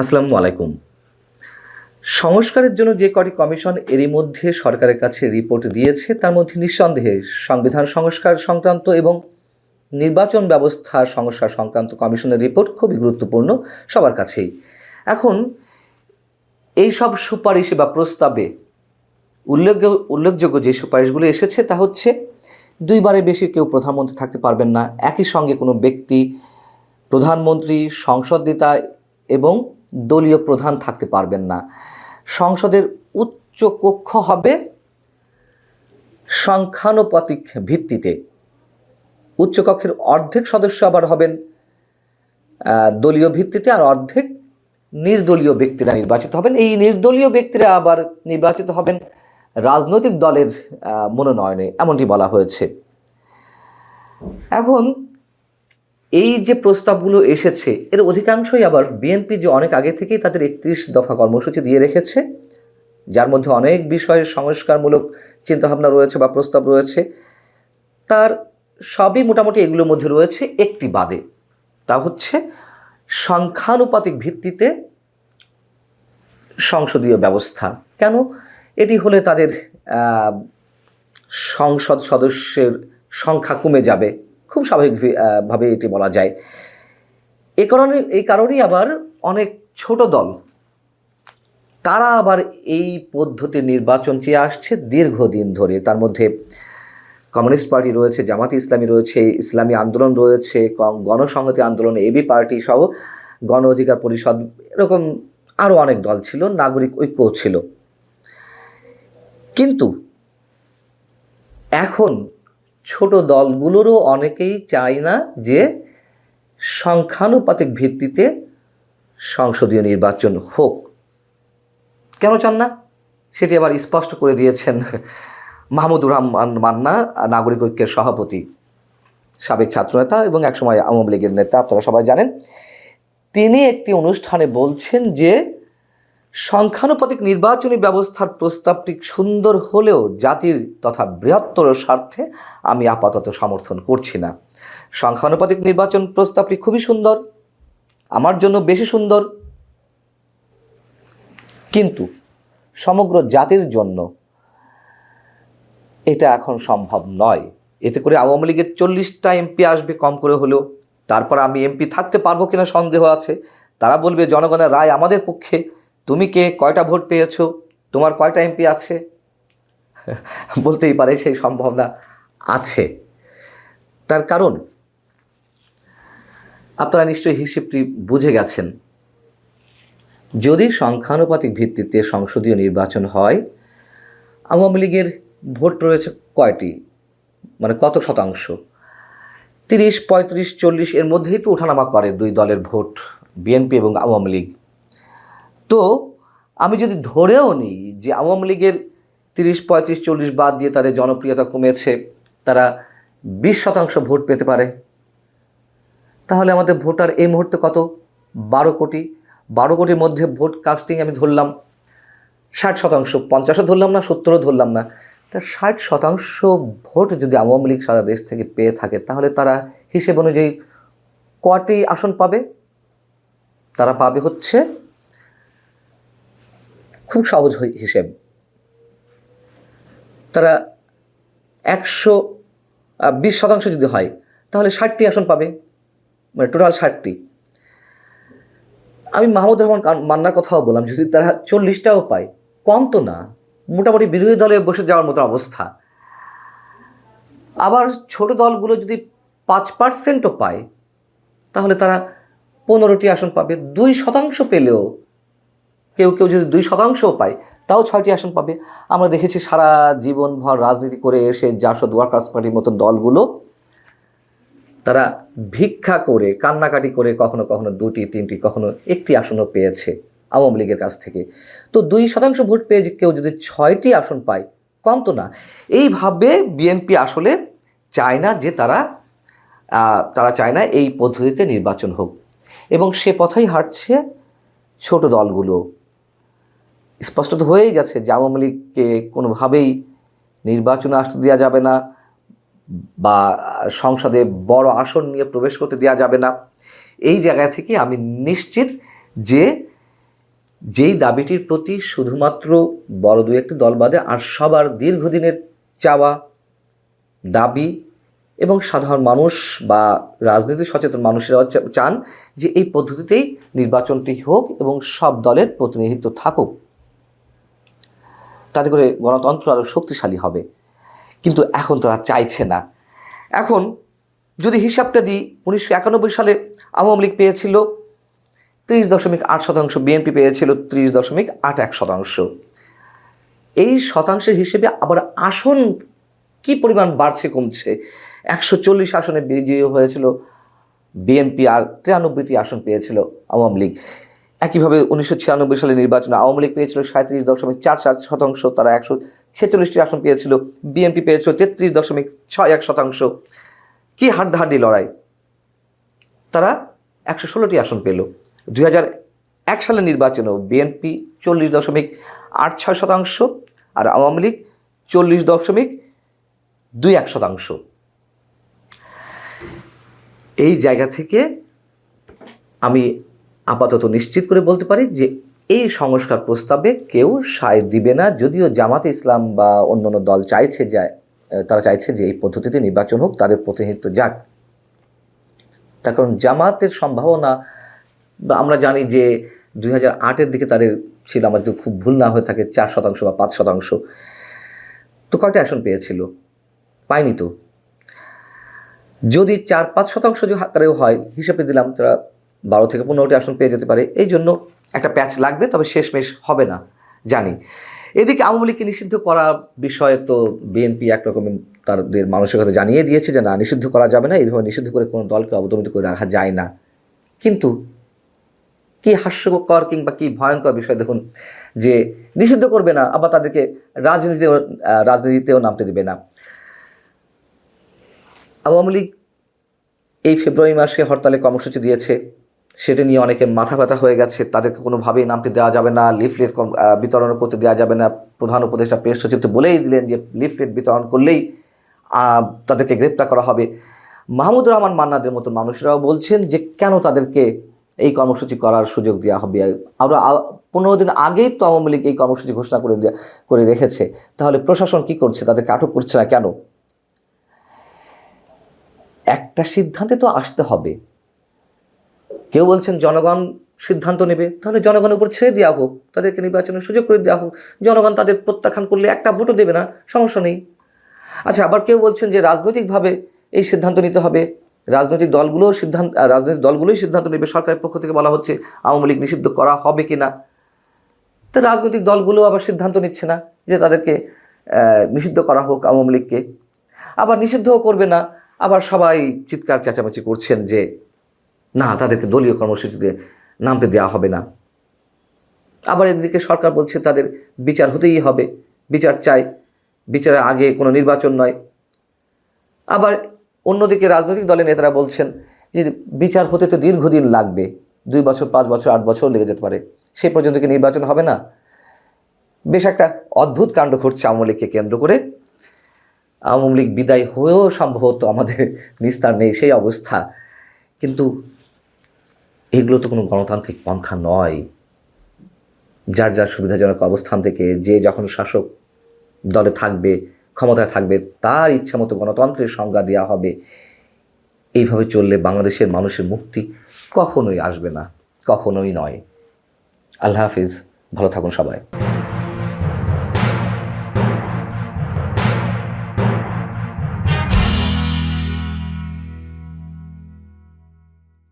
আসসালামু আলাইকুম। সংস্কারের জন্য যে কটি কমিশন এরই মধ্যে সরকারের কাছে রিপোর্ট দিয়েছে, তার মধ্যে নিঃসন্দেহে সংবিধান সংস্কার সংক্রান্ত এবং নির্বাচন ব্যবস্থা সংস্কার সংক্রান্ত কমিশনের রিপোর্ট খুবই গুরুত্বপূর্ণ সবার কাছেই। এখন, এই সব সুপারিশ বা প্রস্তাবে উল্লেখ, উল্লেখযোগ্য যে সুপারিশগুলো এসেছে তা হচ্ছে দুইবারে বেশি কেউ প্রধানমন্ত্রী থাকতে পারবেন না, একই সঙ্গে কোনো ব্যক্তি প্রধানমন্ত্রী, সংসদ নেতা এবং দলীয় প্রধান থাকতে পারবেন না। সংসদের উচ্চ কক্ষ হবে সংখ্যানুপাতিক ভিত্তিতে। উচ্চকক্ষের অর্ধেক সদস্য আবার হবেন দলীয় ভিত্তিতে আর অর্ধেক নির্দলীয় ব্যক্তিরা নির্বাচিত হবেন। এই নির্দলীয় ব্যক্তিরা আবার নির্বাচিত হবেন রাজনৈতিক দলের মনোনয়নে, এমনটি বলা হয়েছে। এখন এই যে প্রস্তাবগুলো এসেছে, এর অধিকাংশই আবার বিএনপি যে অনেক আগে থেকেই তাদের একত্রিশ দফা কর্মসূচি দিয়ে রেখেছে, যার মধ্যে অনেক বিষয়ে সংস্কারমূলক চিন্তাভাবনা রয়েছে বা প্রস্তাব রয়েছে, তার সবই মোটামুটি এগুলোর মধ্যে রয়েছে একটি বাদে। তা হচ্ছে সংখ্যানুপাতিক ভিত্তিতে সংসদীয় ব্যবস্থা। কেন? এটি হলে তাদের সংসদ সদস্যের সংখ্যা কমে যাবে। খুব স্বাভাবিকভাবে ভাবে এটি বলা যায়। এ কারণে, এই কারণেই আবার অনেক ছোট দল, তারা আবার এই পদ্ধতির নির্বাচন চেয়ে আসছে দীর্ঘদিন ধরে। তার মধ্যে কমিউনিস্ট পার্টি রয়েছে, জামাত ইসলামী রয়েছে, ইসলামী আন্দোলন রয়েছে গণসংহতি আন্দোলন, এবি পার্টি সহ গণ অধিকার পরিষদ, এরকম আরও অনেক দল ছিল, নাগরিক ঐক্য ছিল। কিন্তু এখন ছোট দলগুলোরও অনেকেই চায় না যে সংখ্যানুপাতিক ভিত্তিতে সংসদীয় নির্বাচন হোক। কেন চান না? সেটি আবার স্পষ্ট করে দিয়েছেন মাহমুদুর রহমান মান্না, নাগরিক ঐক্যের সভাপতি, সাবেক ছাত্রনেতা এবং একসময় আওয়ামী লীগের নেতা, আপনারা সবাই জানেন। তিনি একটি অনুষ্ঠানে বলছেন যে সংখ্যানুপাতিক নির্বাচনী ব্যবস্থার প্রস্তাবটি সুন্দর হলেও জাতির তথা বৃহত্তর স্বার্থে আমি আপাতত সমর্থন করছি না। সংখ্যানুপাতিক নির্বাচন প্রস্তাবটি খুবই সুন্দর, আমার জন্য বেশি সুন্দর। কিন্তু সমগ্র জাতির জন্য এটা এখন সম্ভব নয়। এতে করে আওয়ামী লীগের চল্লিশটা এমপি আসবে কম করে হলেও, তারপর আমি এমপি থাকতে পারব কিনা সন্দেহ আছে। তারা বলবে, জনগণের রায় আমাদের পক্ষে। তুমি কে? কয়টা ভোট পেয়েছ? তোমার কয়টা এমপি আছে? বলতেই পারে সেই সম্ভাবনা আছে। তার কারণ, আপনারা নিশ্চয়ই হিসেবটি বুঝে গেছেন। যদি সংখ্যানুপাতিক ভিত্তিতে সংসদীয় নির্বাচন হয়, আওয়ামী লীগের ভোট রয়েছে কয়টি? মানে কত শতাংশ? তিরিশ, পঁয়ত্রিশ, চল্লিশ, এর মধ্যেই তো ওঠানামা করে দুই দলের ভোট, বিএনপি এবং আওয়ামী লীগ। তো আমি যদি ধরেও নিই যে আওয়ামী লীগের তিরিশ, পঁয়ত্রিশ, চল্লিশ বাদ দিয়ে তাদের জনপ্রিয়তা কমেছে, তারা বিশ শতাংশ ভোট পেতে পারে। তাহলে আমাদের ভোটার এই মুহূর্তে কত? বারো কোটি। বারো কোটির মধ্যে ভোট কাস্টিং আমি ধরলাম ষাট শতাংশ, পঞ্চাশও ধরলাম না, সত্তরও ধরলাম না। তা ষাট শতাংশ ভোট যদি আওয়ামী লীগ সারা দেশ থেকে পেয়ে থাকে, তাহলে তারা হিসেব অনুযায়ী কটি আসন পাবে? তারা পাবে হচ্ছে খুব সহজ হিসেব। তারা একশো বিশ শতাংশ যদি হয়, তাহলে ষাটটি আসন পাবে। মানে টোটাল ষাটটি। আমি মাহমুদ রহমান মান্নার কথাও বললাম, যদি তারা চল্লিশটাও পায়, কম তো না। মোটামুটি বিরোধী দলে বসে যাওয়ার মতো অবস্থা। আবার ছোট দলগুলো যদি পাঁচ পার্সেন্টও পায়, তাহলে তারা পনেরোটি আসন পাবে। দুই শতাংশ পেলেও কেউ কেউ যদি দুই শতাংশও পায়, তাও ছয়টি আসন পাবে। আমরা দেখেছি সারা জীবনভর রাজনীতি করে এসে জাসদ ওয়ার্কার্স পার্টির মতন দলগুলো, তারা ভিক্ষা করে, কান্নাকাটি করে কখনো কখনো দুটি, তিনটি, কখনো একটি আসনও পেয়েছে আওয়ামী লীগের কাছ থেকে। তো দুই শতাংশ ভোট পেয়ে কেউ যদি ছয়টি আসন পায়, কম তো না। এইভাবে বিএনপি আসলে চায় না যে তারা তারা চায় না এই পদ্ধতিতে নির্বাচন হোক। এবং সে পথেই হাঁটছে ছোট দলগুলো। স্পষ্ট তো হয়েই গেছে যে আওয়ামী লীগকে কোনোভাবেই নির্বাচনে আসতে দেওয়া যাবে না বা সংসদে বড় আসন নিয়ে প্রবেশ করতে দেওয়া যাবে না। এই জায়গা থেকে আমি নিশ্চিত যে যেই দাবিটির প্রতি শুধুমাত্র বড় দু একটি দল বাদে আর সবার দীর্ঘদিনের চাওয়া দাবি এবং সাধারণ মানুষ বা রাজনীতি সচেতন মানুষেরা চান যে এই পদ্ধতিতেই নির্বাচনটি হোক এবং সব দলের প্রতিনিধিত্ব থাকুক। তাতে করে গণতন্ত্র আরও শক্তিশালী হবে। কিন্তু এখন তারা চাইছে না। এখন যদি হিসাবটা দিই, উনিশশো একানব্বই সালে আওয়ামী লীগ পেয়েছিল ত্রিশ দশমিক আট শতাংশ, বিএনপি পেয়েছিল ত্রিশ দশমিক আট এক শতাংশ। এই শতাংশের হিসেবে আবার আসন কি পরিমাণ বাড়ছে, কমছে? একশো চল্লিশ আসনে বিজয়ী হয়েছিল বিএনপি আর তিরানব্বইটি আসন পেয়েছিল আওয়ামী লীগ। একইভাবে উনিশশো ছিয়ানব্বই সালে নির্বাচনে আওয়ামী লীগ পেয়েছিল সাঁত্রিশ দশমিক চার চার শতাংশ, তারা একশো ছেচল্লিশটি আসন পেয়েছিল। বিএনপি পেয়েছিল তেত্রিশ দশমিক ছয় এক শতাংশ। কি হাড্ডাহাড্ডি লড়াই? তারা একশো ষোলোটি আসন পেল। দুই হাজার এক সালের নির্বাচনেও বিএনপি চল্লিশ দশমিক আট ছয় শতাংশ আর আওয়ামী লীগ চল্লিশ দশমিক দুই এক শতাংশ। এই জায়গা থেকে আমি আপাতত নিশ্চিত করে বলতে পারি যে এই সংস্কার প্রস্তাবে কেউ সায় দিবে না। যদিও জামাতে ইসলাম বা অন্যান্য দল চাইছে যায় তারা চাইছে যে এই পদ্ধতিতে নির্বাচন হোক, তাদের প্রতিনিধিত্ব যাক। তার কারণ জামাতের সম্ভাবনা আমরা জানি যে দুই হাজার আটের দিকে তাদের ছিল, আমার যদি খুব ভুল না হয়ে থাকে, চার শতাংশ বা পাঁচ শতাংশ। তো কয়টা আসন পেয়েছিল? পায়নি তো। যদি চার পাঁচ শতাংশ যে হাতারেও হয়, হিসেবে দিলাম, তারা বারো থেকে পনেরোটি আসন পেয়ে যেতে পারে। এই জন্য একটা প্যাচ লাগবে, তবে শেষমেশ হবে না, জানি। এদিকে আওয়ামী লীগকে নিষিদ্ধ করার বিষয়ে তো বিএনপি একরকমের তাদের মানসিকতা জানিয়ে দিয়েছে যে, না, নিষিদ্ধ করা যাবে না। এইভাবে নিষিদ্ধ করে কোনো দলকে অবদমিত করে রাখা যায় না। কিন্তু কি হাস্যকর কিংবা কি ভয়ঙ্কর বিষয় দেখুন, যে নিষিদ্ধ করবে না, আবার তাদেরকে রাজনীতি রাজনীতিতেও নামতে দেবে না। আওয়ামী লীগ এই ফেব্রুয়ারি মাসে হরতালে কর্মসূচি দিয়েছে। সেটা নিয়ে অনেকে মাথা ব্যথা হয়ে গেছে, তাদেরকে কোনোভাবেই নামতে দেওয়া যাবে না, লিফলেট বিতরণ করতে দেওয়া যাবে না। প্রধান উপদেষ্টা প্রেস সচিব তো বলেই দিলেন যে লিফলেট বিতরণ করলেই তাদেরকে গ্রেপ্তার করা হবে। মাহমুদুর রহমান মান্নাদের মতো মানুষরাও বলছেন যে কেন তাদেরকে এই কর্মসূচি করার সুযোগ দেওয়া হবে? আমরা পনেরো দিন আগেই তো আওয়ামী লীগ এই কর্মসূচি ঘোষণা করে দেয়া- করে রেখেছে। তাহলে প্রশাসন কি করছে? তাদেরকে আটক করছে না কেন? একটা সিদ্ধান্তে তো আসতে হবে। কেউ বলছেন জনগণ সিদ্ধান্ত নেবে, তাহলে জনগণের উপর ছেড়ে দেওয়া হোক, তাদেরকে নির্বাচনের সুযোগ করে দেওয়া হোক। জনগণ তাদের প্রত্যাখ্যান করলে একটা ভোটও দেবে না, সমস্যা নেই। আচ্ছা আবার কেউ বলছেন যে রাজনৈতিকভাবে এই সিদ্ধান্ত নিতে হবে। রাজনৈতিক দলগুলোও সিদ্ধান্ত রাজনৈতিক দলগুলোই সিদ্ধান্ত নেবে, সরকারের পক্ষ থেকে বলা হচ্ছে আওয়ামী লীগ নিষিদ্ধ করা হবে কি না তো রাজনৈতিক দলগুলো আবার সিদ্ধান্ত নিচ্ছে না যে তাদেরকে নিষিদ্ধ করা হোক আওয়ামী লীগকে। আবার নিষিদ্ধও করবে না, আবার সবাই চিৎকার, চেঁচামেচি করছেন যে না, তাদেরকে দলীয় কর্মসূচিতে নামতে দেওয়া হবে না। আবার এদিকে সরকার বলছে তাদের বিচার হতেই হবে। বিচার চাই। বিচারের আগে কোনো নির্বাচন নয়। আবার অন্যদিকে রাজনৈতিক দলের নেতারা বলছেন যে বিচার হতে তো দীর্ঘদিন লাগবে। দুই বছর, পাঁচ বছর, আট বছর লেগে যেতে পারে। সেই পর্যন্ত কি নির্বাচন হবে না? বেশ একটা অদ্ভুত কাণ্ড ঘটছে আওয়ামী লীগকে কেন্দ্র করে। আওয়ামী লীগ বিদায় হয়েও সম্ভবত আমাদের নিস্তার নেই সেই অবস্থা। কিন্তু এগুলো তো কোনো গণতান্ত্রিক পন্থা নয়। যার যার সুবিধাজনক অবস্থান থেকে যে যখন শাসক দলে থাকবে, ক্ষমতায় থাকবে, তার ইচ্ছা মতো গণতন্ত্রের সংজ্ঞা দেওয়া হবে। এইভাবে চললে বাংলাদেশের মানুষের মুক্তি কখনোই আসবে না, কখনোই নয়। আল্লাহ হাফিজ, ভালো থাকুন সবাই।